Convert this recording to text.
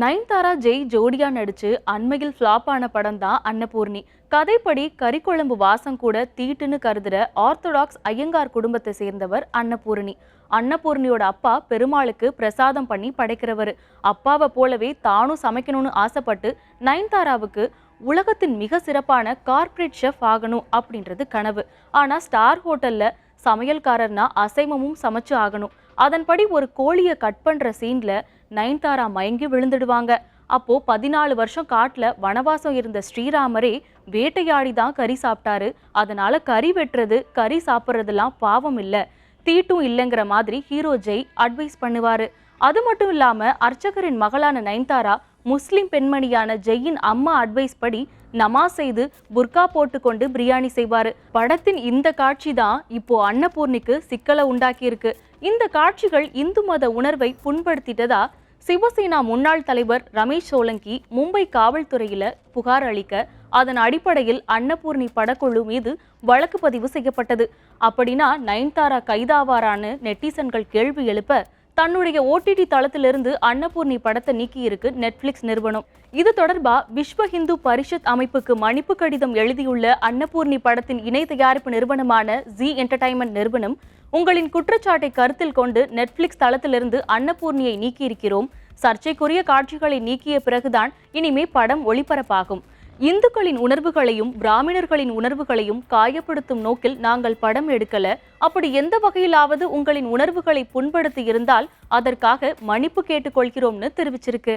நயன்தாரா ஜெய் ஜோடியா நடிச்சு அண்மையில் ஃப்ளாப் ஆன படம் தான் அன்னபூர்ணி. கதைப்படி கறிக்குழம்பு வாசம் கூட தீட்டுன்னு கருதுற ஆர்த்தடாக்ஸ் ஐயங்கார் குடும்பத்தை சேர்ந்தவர் அன்னபூர்ணி. அன்னபூர்ணியோட அப்பா பெருமாளுக்கு பிரசாதம் பண்ணி படைக்கிறவர். அப்பாவை போலவே தானும் சமைக்கணும்னு ஆசைப்பட்டு நயன்தாராவுக்கு உலகத்தின் மிக சிறப்பான கார்ப்பரேட் ஷெஃப் ஆகணும் அப்படின்றது கனவு. ஆனால் ஸ்டார் ஹோட்டலில் சமையல்காரர்னா அசைவமும் சமைச்சு ஆகணும். அதன்படி ஒரு கோழியை கட் பண்ணுற சீனில் நயன்தாரா மயங்கி விழுந்துடுவாங்க. அப்போ பதினாலு வருஷம் காட்டில் வனவாசம் இருந்த ஸ்ரீராமரே வேட்டையாடி தான் கறி சாப்பிட்டாரு. அதனால கறி வெட்டுறது கறி சாப்பிட்றதெல்லாம் பாவம் இல்லை. தீட்டும் இல்லைங்கிற மாதிரி ஹீரோ ஜெய் அட்வைஸ் பண்ணுவாரு. அது மட்டும் இல்லாம அர்ச்சகரின் மகளான நயன்தாரா முஸ்லிம் பெண்மணியான ஜெயின் அம்மா அட்வைஸ் படி நமாஸ் செய்து புர்கா போட்டுக்கொண்டு பிரியாணி செய்வாரு. படத்தின் இந்த காட்சி தான் இப்போ அன்னபூர்ணிக்கு சிக்கலை உண்டாக்கியிருக்கு. இந்த காட்சிகள் இந்து மத உணர்வை புண்படுத்திட்டதா சிவசேனா முன்னாள் தலைவர் ரமேஷ் சோலங்கி மும்பை காவல்துறையில புகார் அளிக்க அதன் அடிப்படையில் அன்னபூர்ணி படக்குழு மீது வழக்கு பதிவு செய்யப்பட்டது. அப்படின்னா நயன்தாரா கைதாவாரான்னு நெட்டிசன்கள் கேள்வி எழுப்ப தன்னுடைய ஓடிடி தளத்திலிருந்து அன்னபூர்ணி படத்தை நீக்கியிருக்கு நெட்ஃப்ளிக்ஸ் நிறுவனம். இது தொடர்பா விஸ்வ ஹிந்து பரிஷத் அமைப்புக்கு மன்னிப்பு கடிதம் எழுதியுள்ள அன்னபூர்ணி படத்தின் இணை தயாரிப்பு நிறுவனமான ஜி என்டர்டைன்மெண்ட் நிறுவனம் உங்களின் குற்றச்சாட்டை கருத்தில் கொண்டு நெட்ஃப்ளிக்ஸ் தளத்திலிருந்து அன்னபூர்ணியை நீக்கியிருக்கிறோம். சர்ச்சைக்குரிய காட்சிகளை நீக்கிய பிறகுதான் இனிமே படம் ஒளிபரப்பாகும். இந்துக்களின் உணர்வுகளையும் பிராமணர்களின் உணர்வுகளையும் காயப்படுத்தும் நோக்கில் நாங்கள் படம் எடுக்கல. அப்படி எந்த வகையிலாவது உங்களின் உணர்வுகளை புண்படுத்தி இருந்தால் அதற்காக மன்னிப்பு கேட்டுக்கொள்கிறோம்னு தெரிவிச்சிருக்கு.